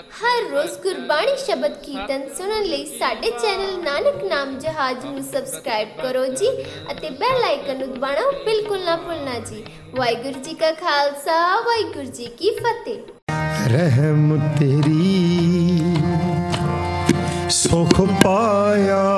ਹਰ ਰੋਜ਼ ਗੁਰਬਾਣੀ ਸ਼ਬਦ ਕੀਰਤਨ ਸੁਣਨ ਲਈ ਸਾਡੇ ਚੈਨਲ ਨਾਨਕ ਨਾਮ ਜਹਾਜ ਨੂੰ ਸਬਸਕ੍ਰਾਈਬ ਕਰੋ ਜੀ ਅਤੇ ਬੈਲ ਆਈਕਨ ਨੂੰ ਦਬਾਣਾ ਬਿਲਕੁਲ ਨਾ ਭੁੱਲਣਾ ਜੀ। ਵਾਹਿਗੁਰੂ ਜੀ ਕਾ ਖਾਲਸਾ, ਵਾਹਿਗੁਰੂ ਜੀ ਕੀ ਫਤਿਹ। ਰਹਿਮ ਤੇਰੀ, ਸੁਖ ਪਾਇਆ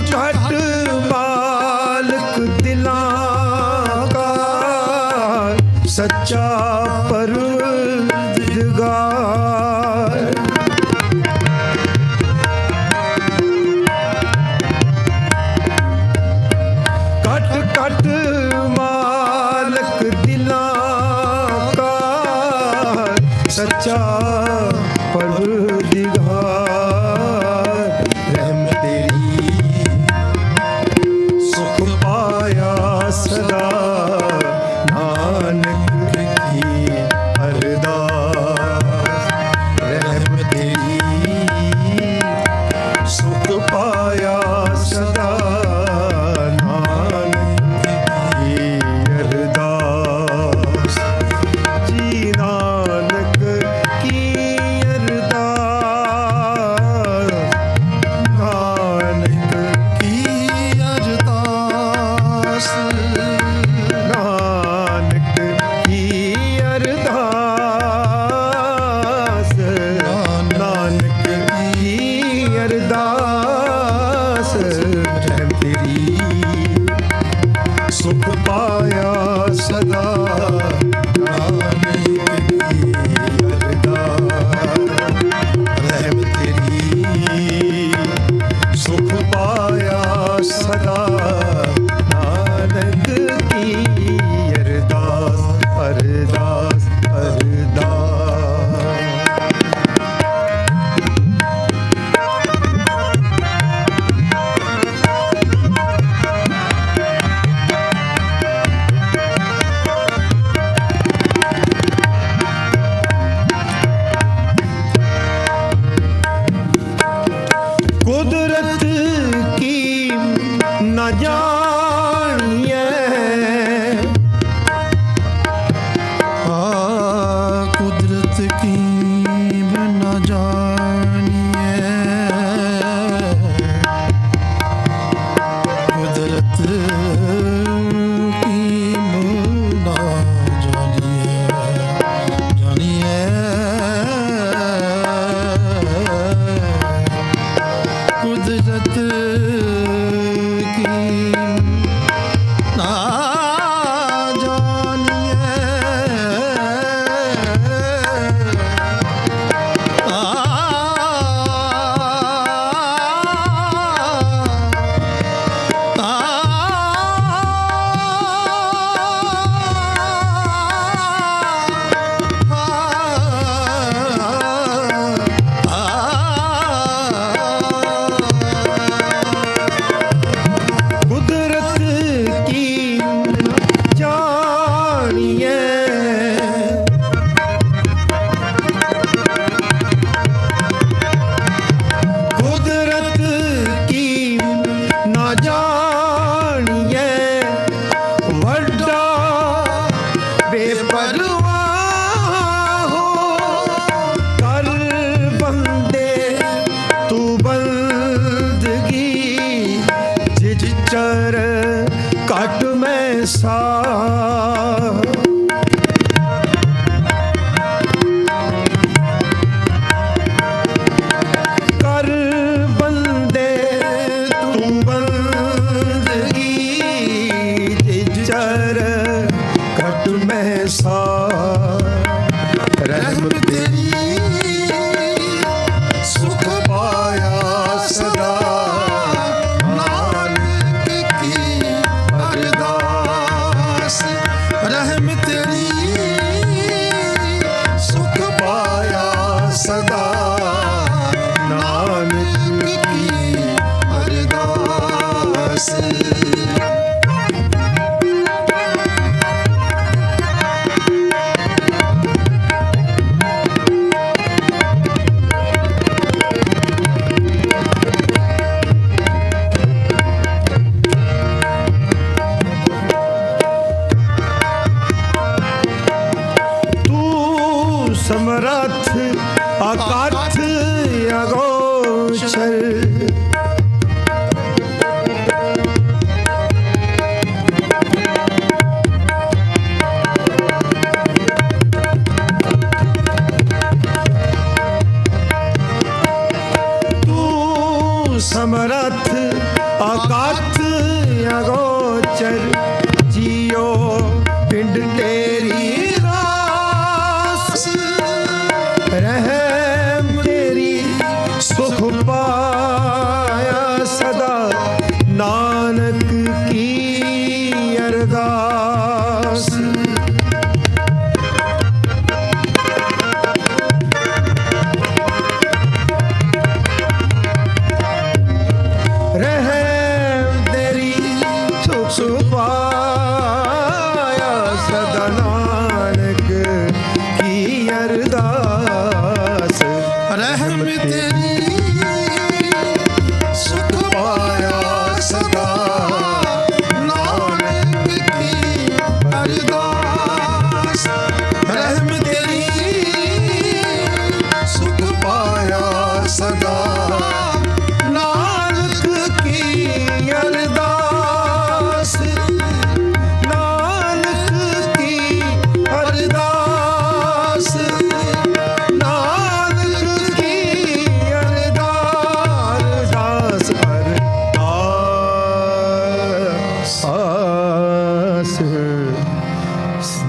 ਘਟ ਕਟ ਮਾਲਕ ਦਿਲਾਂ ਕਾ ਸੱਚਾ ਪਰੂ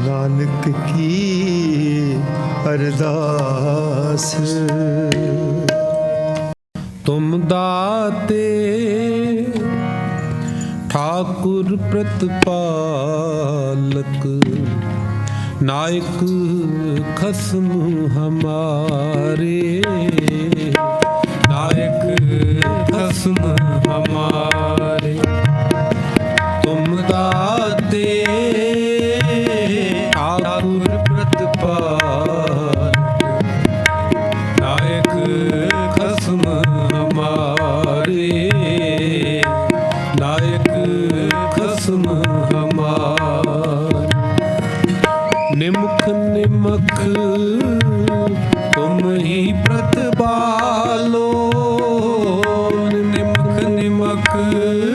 ਨਾਨਕ ਕੀ ਅਰਦਾਸ? ਤੁਮ ਦਾਤੇ, ਠਾਕੁਰ ਪ੍ਰਤਪਾਲਕ, ਨਾਇਕ ਖਸਮ ਹਮਾਰੇ। ਨਾਇਕ ਖਸਮ ਹਮਾਰੇ। ਤੁਮ ਦਾ ਨਿਮਕ ਤੁਮ ਨਿਮਕ ਨਿਮਕ।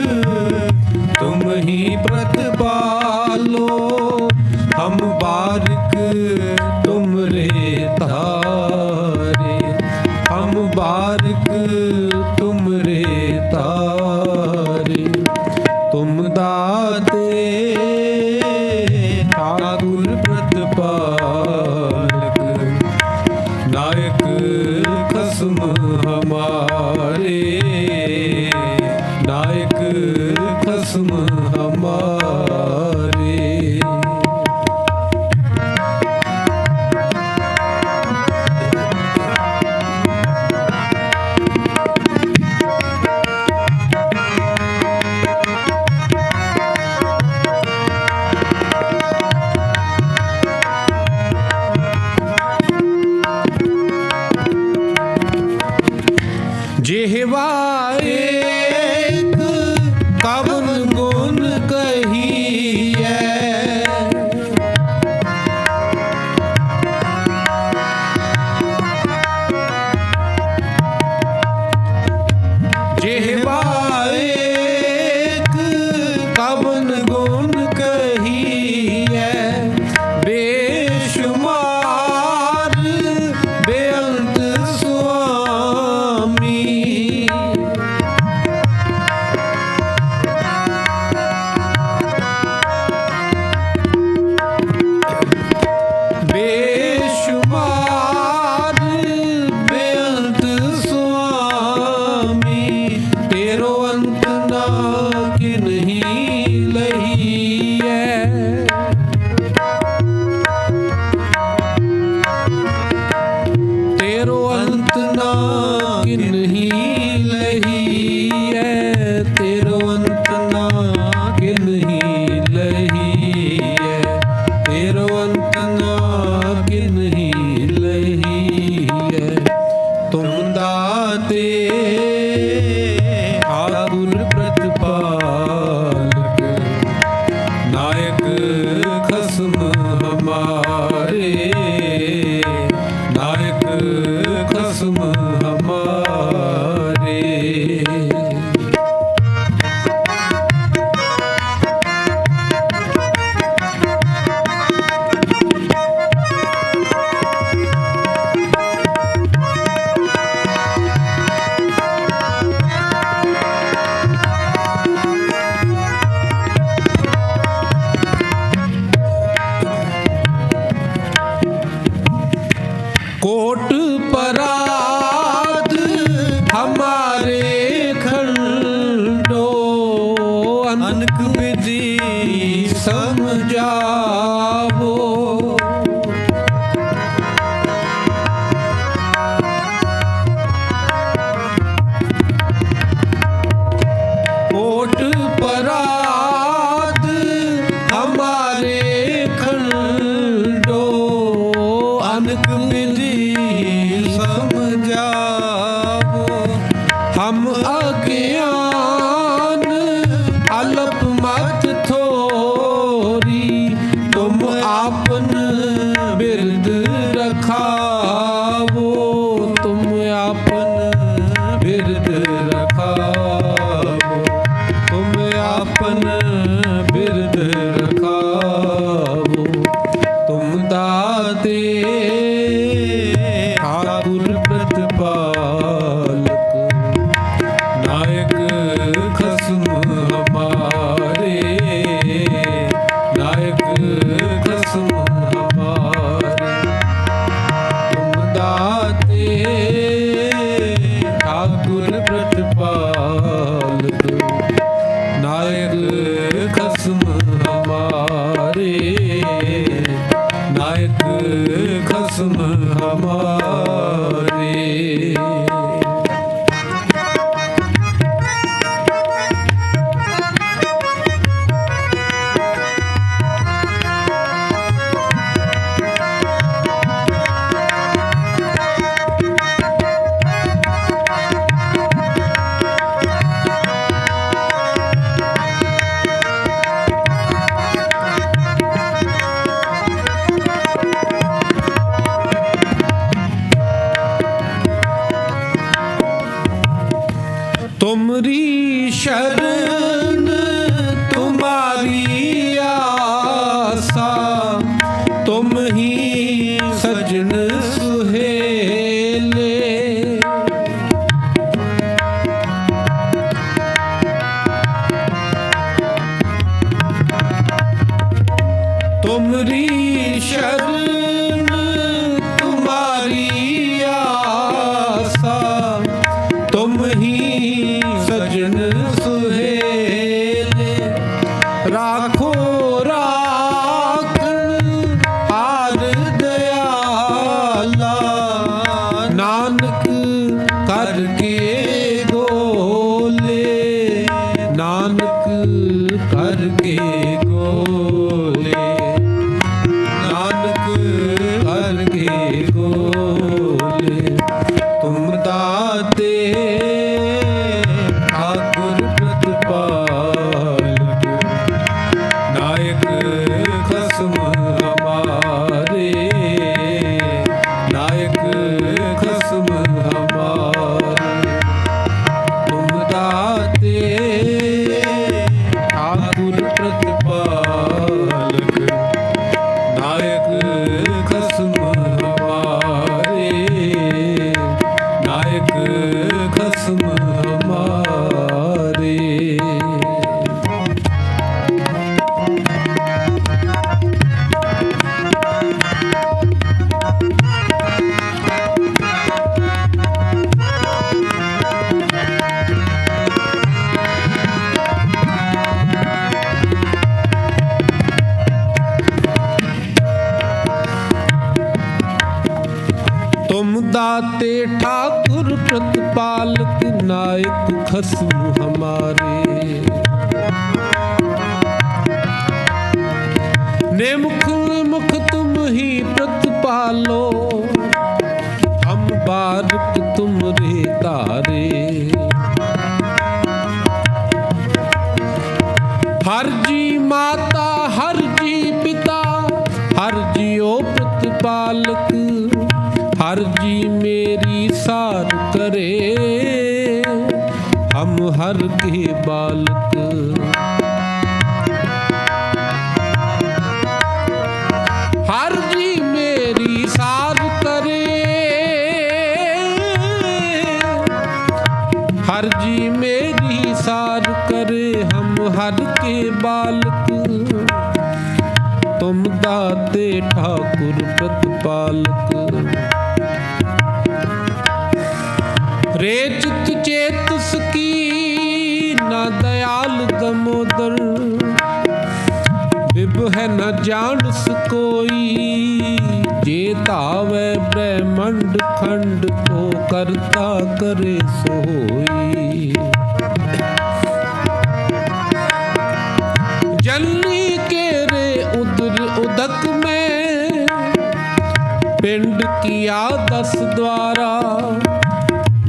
ਆਗੁਰ ਪ੍ਰਤਪਾਲਕ ਨਾਨਕ ਵਿਧੀ ਸਮਝਾ ਨਾਇਕ ਖਸਮ ਹਮਾਰੇ ਨਿਮਖ ਨਿਮਖ ਤੁਮ ਹੀ ਪ੍ਰਤਪਾਲੋ ਹਮ ਬਾਰਕ ਤੁਮਰੇ ਧਾਰੇ ਹਰ ਜੀ ਮਾਤਾ ਹਰ ਹਰ ਕੇ ਬਾਲਕ। ਹਰ ਜੀ ਮੇਰੀ ਸਾਧ ਕਰੇ। ਹਰ ਜੀ ਮੇਰੀ ਸਾਧ ਕਰੇ ਹਮ ਹਰ ਕੇ ਬਾਲਕ। ਤੁਮ ਦਾਤੇ ਠਾਕੁਰ ਪ੍ਰਤਪਾਲਕ। ਰੇ ਚਿਤ ਹੈ ਨ ਜਾਣਸ ਕੋਈ। ਜੇ ਧਾਵੈ ਬ੍ਰਹਮੰਡ ਖੰਡ ਕੋ ਕਰਤਾ ਕਰੇ ਸੋਈ। ਜਨਨੀ ਕੇ ਰੇ ਉਦਰ ਉਦਕ ਮੈਂ। ਪਿੰਡ ਕੀਆ ਦਸ ਦਵਾਰਾ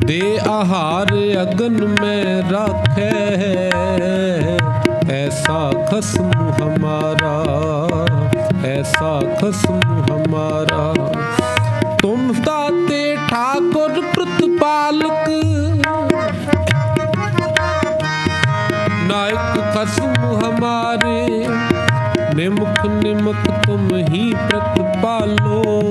ਦੇ ਆਹਾਰ ਅਗਨ ਮੈਂ ਰਾਖੈ। ਐਸਾ ਖਸਮ ਹਮਾਰਾ ਐਸਾ ਖਸਮ ਹਮਾਰਾ ਤੁਮ ਤਾਤੇ ਠਾकुर ਪ੍ਰਤਪਾਲਕ ਨਾਇਕ ਖਸਮ ਹਮਾਰੇ ਨਿਮਖ ਨਿਮਕ ਤੁਮ ਹੀ ਪ੍ਰਤਪਾਲੋ